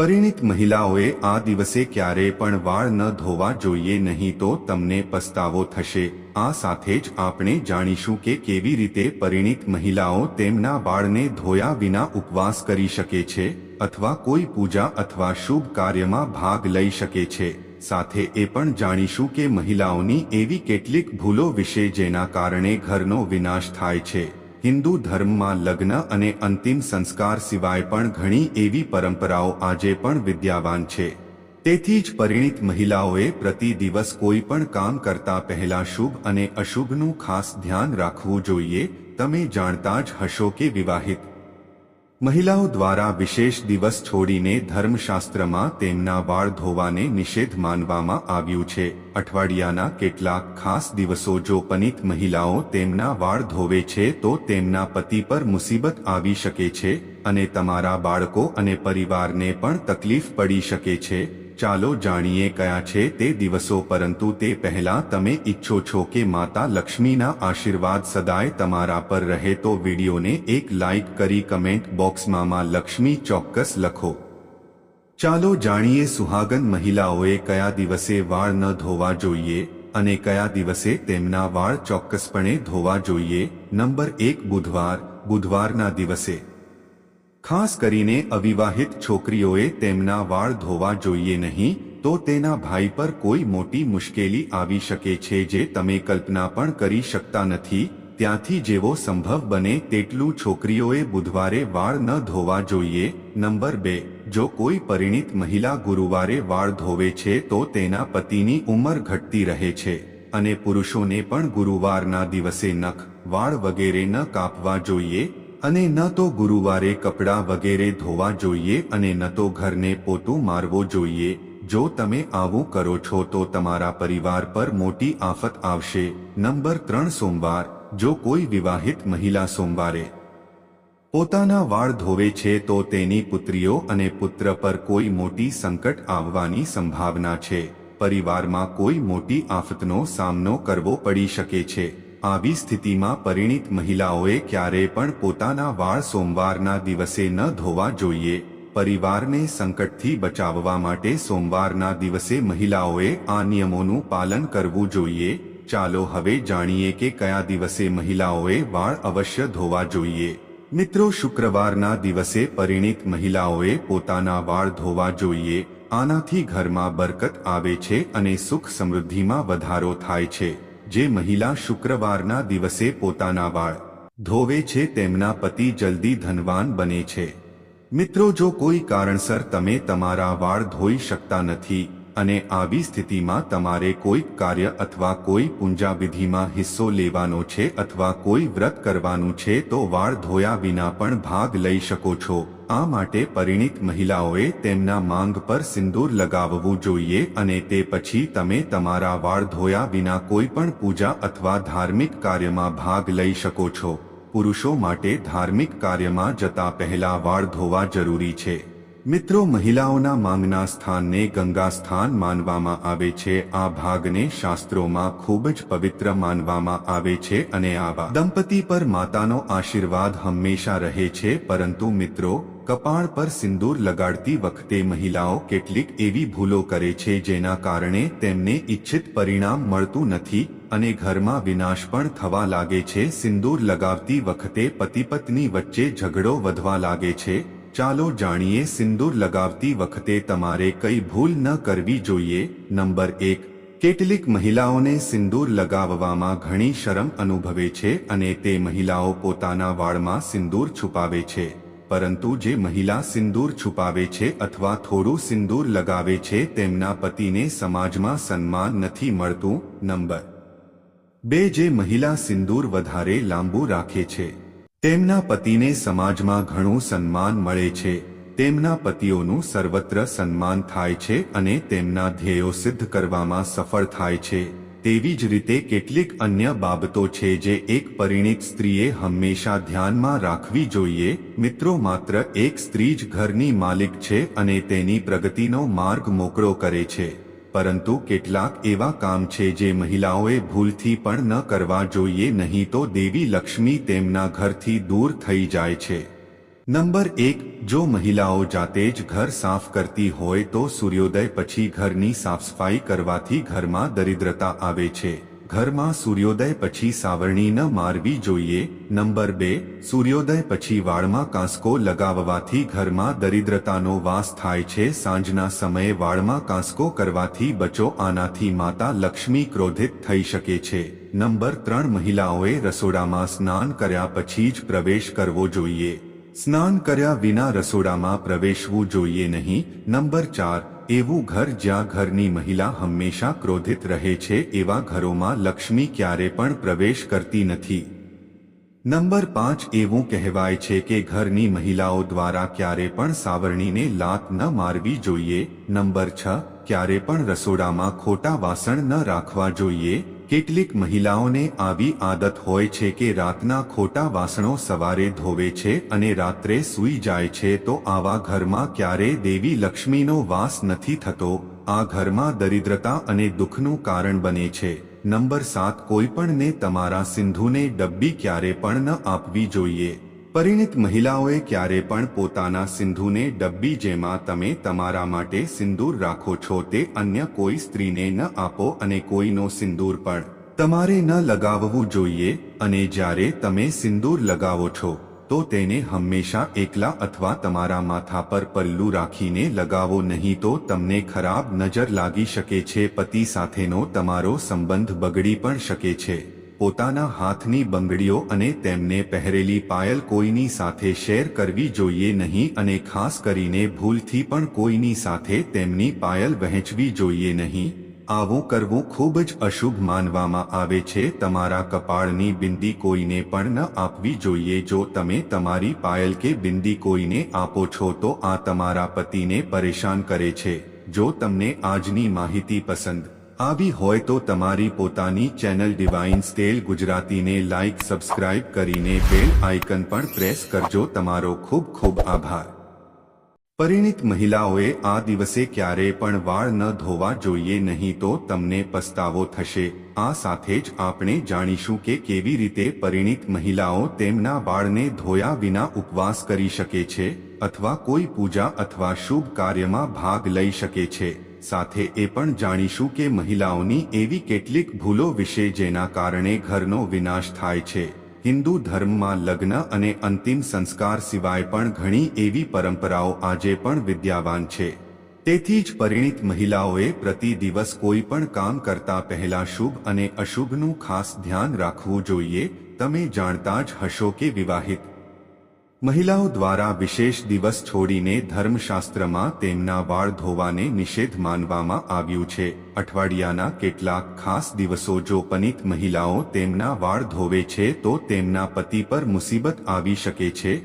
પરિણીત મહિલાઓએ આ દિવસે ક્યારેય પણ વાળ ન ધોવા જોઈએ નહીં તો તમને પસ્તાવો થશે. આ સાથે જ આપણે જાણીશું કે કેવી રીતે પરિણીત મહિલાઓ તેમના વાળને ધોયા વિના ઉપવાસ કરી શકે છે અથવા કોઈ પૂજા અથવા શુભ કાર્યમાં ભાગ લઈ શકે છે. સાથે એ પણ જાણીશું કે મહિલાઓની એવી કેટલીક ભૂલો વિશે જેના કારણે ઘરનો વિનાશ થાય છે. હિન્દુ ધર્મમાં લગ્ન અને અંતિમ સંસ્કાર સિવાય પણ ઘણી એવી પરંપરાઓ આજે પણ વિદ્યાવાન છે. તેથી જ પરિણિત મહિલાઓએ પ્રતિ દિવસ કોઈ પણ કામ કરતા પહેલા શુભ અને અશુભનું ખાસ ધ્યાન રાખવું જોઈએ. તમે જાણતા જ હશો કે વિવાહિત મહિલાઓ દ્વારા વિશેષ દિવસ છોડીને ધર્મશાસ્ત્રમાં તેમના વાળ ધોવાને નિષેધ માનવામાં આવ્યું છે. અઠવાડિયાના કેટલાક ખાસ દિવસો જો પનિત મહિલાઓ તેમના વાળ ધોવે છે તો તેમના પતિ પર મુસીબત આવી શકે છે અને તમારા બાળકો અને પરિવારને પણ તકલીફ પડી શકે છે. ચાલો જાણીએ કયા છે તે દિવસો, પરંતુ તે પહેલા તમે ઈચ્છો છો કે માતા લક્ષ્મીના આશીર્વાદ સદાય તમારા પર રહે તો વિડીયોને એક લાઈક કરી કમેન્ટ બોક્સમાં માં લક્ષ્મી ચોક્કસ લખો. ચાલો જાણીએ સુહાગન મહિલાઓએ કયા દિવસે વાળ ન ધોવા જોઈએ અને કયા દિવસે તેમના વાળ ચોક્કસપણે ધોવા જોઈએ. નંબર એક બુધવાર, બુધવારના દિવસે. ખાસ કરીને અવિવાહિત છોકરીઓએ તેમના વાળ ધોવા જોઈએ નહીં, તો તેના ભાઈ પર કોઈ મોટી મુશ્કેલી આવી શકે છે જે તમે કલ્પના પણ કરી શકતા નથી. ત્યાંથી જેવો સંભવ બને તેટલું છોકરીઓએ બુધવારે વાળ ન ધોવા જોઈએ. નંબર બે, જો કોઈ પરિણિત મહિલા ગુરુવારે વાળ ધોવે છે તો તેના પતિની ઉંમર ઘટતી રહે છે અને પુરુષોને પણ ગુરુવારના દિવસે નખ, વાળ વગેરે ન કાપવા જોઈએ. અને ન તો ગુરુવારે કપડાં વગેરે ધોવા જોઈએ અને ન તો ઘરને પોતું મારવો જોઈએ. જો તમે આવું કરો છો તો તમારા પરિવાર પર મોટી આફત આવશે. નંબર ત્રણ સોમવાર, જો કોઈ વિવાહિત મહિલા સોમવારે પોતાના વાળ ધોવે છે તો તેની પુત્રીઓ અને પુત્ર પર કોઈ મોટી સંકટ આવવાની સંભાવના છે. પરિવારમાં કોઈ મોટી આફતનો સામનો કરવો પડી શકે છે. આવી સ્થિતિમાં પરિણીત મહિલાઓએ ક્યારેય પણ પોતાના વાળ સોમવારના દિવસે ન ધોવા જોઈએ. પરિવારને સંકટથી બચાવવા માટે સોમવારના દિવસે મહિલાઓએ આ નિયમોનું પાલન કરવું જોઈએ. ચાલો હવે જાણીએ કે કયા દિવસે મહિલાઓએ વાળ અવશ્ય ધોવા જોઈએ. મિત્રો, શુક્રવારના દિવસે પરિણીત મહિલાઓએ પોતાના વાળ ધોવા જોઈએ. આનાથી ઘરમાં બરકત આવે છે અને સુખ સમૃદ્ધિમાં વધારો થાય છે. જે મહિલા શુક્રવારના દિવસે પોતાના વાળ ધોવે છે તેમના પતિ જલ્દી ધનવાન બને છે. મિત્રો, જો કોઈ કારણસર તમે તમારા વાળ ધોઈ શકતા નથી અને આવી સ્થિતિમાં તમારે કોઈ કાર્ય અથવા કોઈ પૂંજાવિધિમાં હિસ્સો લેવાનો છે અથવા કોઈ વ્રત કરવાનું છે તો વાળ ધોયા વિના પણ ભાગ લઈ શકો છો. આ માટે પરિણીત મહિલાઓએ તેમના માંગ પર સિંદૂર લગાવવું જોઈએ અને તે પછી તમે તમારા વાળ ધોયા વિના કોઈ પણ પૂજા અથવા ધાર્મિક કાર્યમાં ભાગ લઈ શકો છો. પુરુષો માટે ધાર્મિક કાર્યમાં જતા પહેલા વાળ ધોવા જરૂરી છે. મિત્રો, મહિલાઓના માંગના સ્થાનને ગંગા સ્થાન માનવામાં આવે છે. આ ભાગને શાસ્ત્રોમાં ખૂબ જ પવિત્ર માનવામાં આવે છે અને આવા દંપતી પર માતાનો આશીર્વાદ હંમેશા રહે છે. પરંતુ મિત્રો, કપાળ પર સિંદૂર લગાડતી વખતે મહિલાઓ કેટલીક એવી ભૂલો કરે છે જેના કારણે તેમને ઈચ્છિત પરિણામ મળતું નથી અને ઘરમાં વિનાશ પણ થવા લાગે છે. સિંદૂર લગાવતી વખતે પતિ પત્ની વચ્ચે ઝઘડો વધવા લાગે છે. ચાલો જાણીએ સિંદૂર લગાવતી વખતે તમારે કઈ ભૂલ ન કરવી જોઈએ? નંબર એક, કેટલીક મહિલાઓને સિંદૂર લગાવવામાં ઘણી શરમ અનુભવે છે અને તે મહિલાઓ પોતાના વાળમાં સિંદૂર છુપાવે છે. પરંતુ જે મહિલા સિંદૂર છુપાવે છે અથવા થોડું સિંદૂર લગાવે છે તેમના પતિને સમાજમાં સન્માન નથી મળતું. નંબર બે, જે મહિલા સિંદૂર વધારે લાંબુ રાખે છે. તેમના પતિને સમાજમાં ઘણું સન્માન મળે છે. તેમના પતિઓનું સર્વત્ર સન્માન થાય છે અને તેમના ધ્યેયો સિદ્ધ કરવામાં સફળ થાય છે. તેવી જ રીતે કેટલીક અન્ય બાબતો છે જે એક પરિણીત સ્ત્રીએ હંમેશા ધ્યાનમાં રાખવી જોઈએ. મિત્રો, માત્ર એક સ્ત્રી જ ઘરની માલિક છે અને તેની પ્રગતિનો માર્ગ મોકળો કરે છે. પરંતુ કેટલાક એવા કામ છે જે મહિલાઓએ ભૂલથી પણ ન કરવા જોઈએ, નહીં તો દેવી લક્ષ્મી તેમના ઘરથી દૂર થઈ જાય છે. નંબર એક, જો મહિલાઓ જાતે જ ઘર સાફ કરતી હોય તો સૂર્યોદય પછી ઘરની સાફસફાઈ કરવાથી ઘરમાં દરિદ્રતા આવે છે. ઘરમાં સૂર્યોદય પછી સાવરણી ન મારવી જોઈએ. નંબર બે, સૂર્યોદય પછી વાળમાં કાંસકો લગાવવાથી ઘરમાં દરિદ્રતાનો વાસ થાય છે. સાંજના સમયે વાળમાં કાંસકો કરવાથી બચો, આનાથી માતા લક્ષ્મી ક્રોધિત થઈ શકે છે. નંબર ત્રણ, મહિલાઓએ રસોડામાં સ્નાન કર્યા પછી જ પ્રવેશ કરવો જોઈએ. સ્નાન કર્યા વિના રસોડામાં પ્રવેશવું જોઈએ નહીં. નંબર ચાર એવું ઘર જ્યાં ઘરની મહિલા હંમેશા ક્રોધિત રહે છે એવા ઘરોમાં લક્ષ્મી ક્યારે પણ પ્રવેશ કરતી નથી. નંબર પાંચ એવું કહેવાય છે કે ઘરની મહિલાઓ દ્વારા ક્યારે પણ સાવરણીને લાત ન મારવી જોઈએ. નંબર છ, ક્યારે પણ રસોડામાં ખોટા વાસણ ન રાખવા જોઈએ. કેટલીક મહિલાઓને આવી આદત હોય છે કે રાતના ખોટા વાસણો સવારે ધોવે છે અને રાત્રે સૂઈ જાય છે તો આવા ઘરમાં ક્યારે દેવી લક્ષ્મીનો વાસ નથી થતો? આ ઘરમાં દરિદ્રતા અને દુઃખનું કારણ બને છે. નંબર સાત, કોઈપણને તમારા સિંધુને ડબ્બી ક્યારે પણ ન આપવી જોઈએ. પરિણિત મહિલાઓએ ક્યારે પણ પોતાના સિંધુને ડબ્બી જેમાં તમે તમારા માટે સિંદૂર રાખો છો તે અન્ય કોઈ સ્ત્રીને ન આપો અને કોઈનો સિંદૂર પણ તમારે ન લગાવવું જોઈએ અને જ્યારે તમે સિંદૂર લગાવો છો, તો તેને હંમેશા એકલા અથવા તમારા માથા પર પલ્લું રાખીને લગાવો નહીં તો તમને ખરાબ નજર લાગી શકે છે, પતિ સાથેનો તમારો સંબંધ બગડી પણ શકે છે. પોતાના હાથની બંગડીઓ અને તેમને પહેરેલી પાયલ કોઈની સાથે શેર કરવી જોઈએ નહીં અને ખાસ કરીને ભૂલથી પણ કોઈની સાથે તેમની પાયલ વહેંચવી જોઈએ નહીં. આવું કરવું ખૂબ જ અશુભ માનવામાં આવે છે. તમારા કપાળની બિંદી કોઈને પણ ન આપવી જોઈએ. જો તમે તમારી પાયલ કે બિંદી કોઈને આપો છો તો આ તમારા પતિને પરેશાન કરે છે. જો તમને આજની માહિતી પસંદ આવી હોય તો તમારી પોતાની ચેનલ ડિવાઇન સ્ટેલ ગુજરાતીને લાઇક સબસ્ક્રાઇબ કરીને બેલ આઇકન પણ પ્રેસ કરજો. તમારો ખૂબ ખૂબ આભાર. પરિણિત મહિલાઓએ આ દિવસે ક્યારેય પણ વાળ ન ધોવા જોઈએ નહીં તો તમને પસ્તાવો થશે. આ સાથે જ આપણે જાણીશું કે કેવી રીતે પરિણિત મહિલાઓ તેમના વાળને ધોયા વિના ઉપવાસ કરી શકે છે, અથવા કોઈ પૂજા અથવા શુભ કાર્યમાં ભાગ લઈ શકે છે. સાથે એ પણ જાણીશું કે મહિલાઓની એવી કેટલીક ભૂલો વિશે જેના કારણે ઘરનો વિનાશ થાય છે. હિન્દુ ધર્મમાં લગ્ન અને અંતિમ સંસ્કાર સિવાય પણ ઘણી એવી પરંપરાઓ આજે પણ વિદ્યાવાન છે. તેથી જ પરિણિત મહિલાઓએ પ્રતિ દિવસ કોઈ પણ કામ કરતા પહેલા શુભ અને અશુભનું ખાસ ધ્યાન રાખવું જોઈએ. તમે જાણતા જ હશો કે વિવાહિત મહિલાઓ દ્વારા વિશેષ દિવસ છોડીને ધર્મશાસ્ત્રમાં તેમના વાળ ધોવાને નિષેધ માનવામાં આવ્યું છે. અઠવાડિયાના કેટલાક ખાસ દિવસો જો પનિત મહિલાઓ તેમના વાળ ધોવે છે તો તેમના પતિ પર મુસીબત આવી શકે છે.